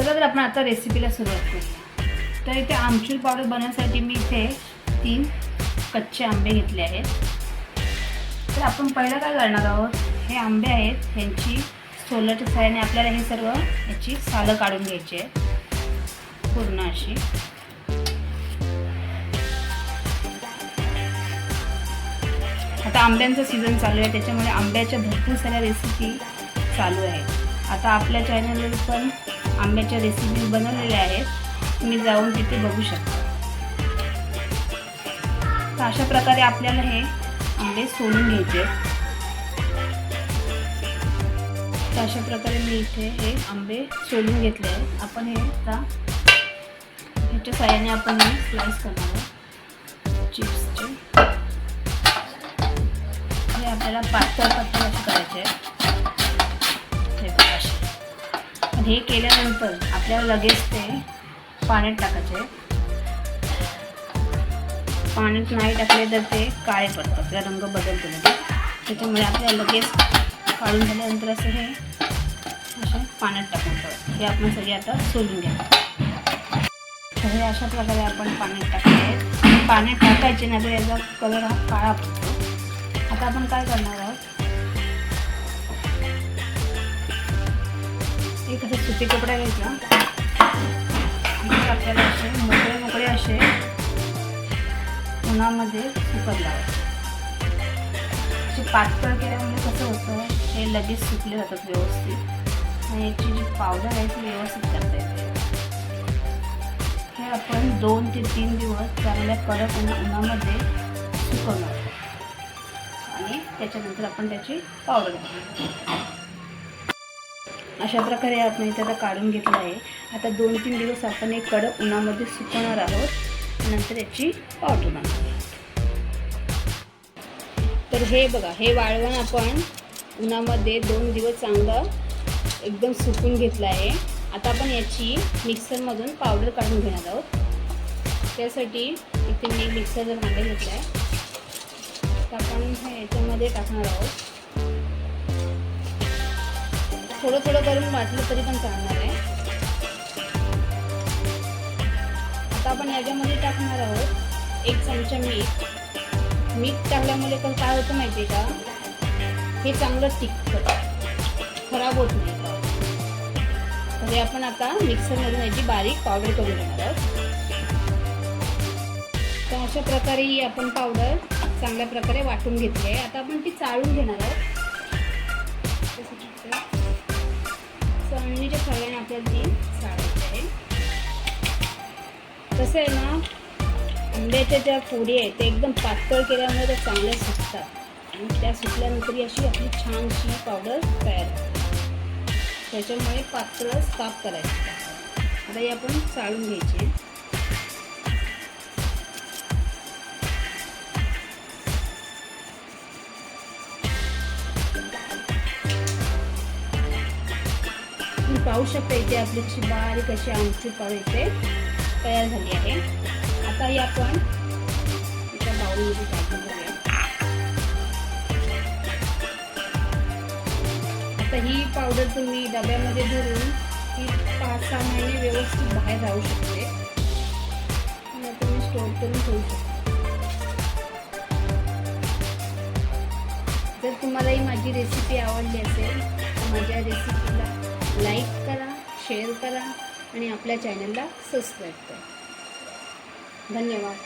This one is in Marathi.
चला तर आपण आता रेसिपीला सुरुवात करूया तर इथे आमचूर पावडर बनवण्यासाठी मी इथे तीन कच्चे आंबे घेतले आहेत. तर आपण पहिलं काय करणार आहोत? हे आंबे आहेत. ह्यांची सोलरच्या साह्याने आपल्याला हे सर्व याची सालं काढून घ्यायची आहे पूर्ण अशी. आता आंब्यांचा सीझन चालू आहे. त्याच्यामुळे आंब्याच्या भरपूर साऱ्या रेसिपी चालू आहेत. आता आपल्या चॅनलवर पण आंब्याच्या रेसिपी बनवलेल्या आहेत. तुम्ही जाऊन तिथे बघू शकता. तर अशा प्रकारे आपल्याला हे आंबे सोलून घ्यायचे. तर अशा प्रकारे मी इथे हे आंबे सोलून घेतले आहेत. आपण हे आता ह्याच्या साह्याने आपण हे स्लाइस करणार आहोत. चिप्सचे हे आपल्याला पातळ पातळ असं करायचे आहे हे केल्यानंतर आपल्याला लगेच ते पाण्यात टाकायचे. पाण्यात नाही टाकले तर ते काळे पडतात. आपला रंग बदलतो त्याच्यामुळे आपल्याला लगेच काढून झाल्यानंतर असं हे असे पाण्यात टाकून ठेवायचं. हे आपण सगळे आता सोलून घ्या. तर हे अशा प्रकारे आपण पाण्यात टाकले. पाण्यात टाकायचे नाही तर याचा कलर हा काळा पडतो. आता आपण काय करणार आहोत? एक असा सुती कपडा घ्यायचा आपल्याला असे मोकळे मोकळे असे उन्हामध्ये सुकत लावायचे असे पातळ केल्यामुळे कसं होतं हे लगेच सुकले जातात व्यवस्थित. आणि याची जी पावडर आहे ती व्यवस्थित करता येते. हे आपण दोन ते तीन दिवस चांगल्या कडक उन्हा उन्हामध्ये सुकवणार. आणि त्याच्यानंतर आपण त्याची पावडर घालणार. अशा प्रकारे आपण इथे आता काढून घेतलं आहे. आता दोन तीन दिवस आपण एक कडक उन्हामध्ये सुकवणार आहोत. नंतर याची पावडर बनवणार तर हे बघा हे वाळवण आपण उन्हामध्ये दोन दिवस चांगलं एकदम सुकून घेतलं आहे. आता आपण याची मिक्सरमधून पावडर काढून घेणार आहोत. त्यासाठी इथे मी मिक्सर जर मागे घेतला आहे तर आपण हे याच्यामध्ये टाकणार आहोत. थोडं थोडं करून वाटलं तरी पण चालणार आहे. आता आपण याच्यामध्ये टाकणार आहोत एक चमचा मीठ. मीठ टाकल्यामुळे पण काय होतं माहिती आहे का? हे चांगलं टिकतं खराब होत नाही. तर हे आपण आता मिक्सरमधून याची बारीक पावडर करून घेणार आहोत. तर अशा प्रकारे ही आपण पावडर चांगल्या प्रकारे वाटून घेतली आहे. आता आपण ती चाळून घेणार आहोत. चाळणीच्या सहाय्याने आपल्याला जी चाळायची आहे. कसं आहे ना आंब्याच्या ज्या फोडी आहेत ते एकदम पातळ केल्यामुळे त्या चांगल्या सुकतात. आणि त्या सुकल्यानंतर ही अशी आपली छानशी पावडर तयार होते. त्याच्यामुळे पातळ साफ करायची. आता हे आपण चाळून घ्यायची. पाहू शकता इथे आपली अशी बारीक अशी आमची पाव इथे तयार झाली आहे. आता ही आपण एका बाऊलमध्ये टाकून घेऊया. आता ही पावडर तुम्ही डब्यामध्ये भरून ही पाच सहा महिने व्यवस्थित बाहेर राहू शकते. तुम्ही स्टोर करून ठेवू शकता. जर तुम्हाला ही माझी रेसिपी आवडली असेल तर माझ्या रेसिपीला लाईक करा शेअर करा आणि आपल्या चॅनलला सबस्क्राईब करा. धन्यवाद.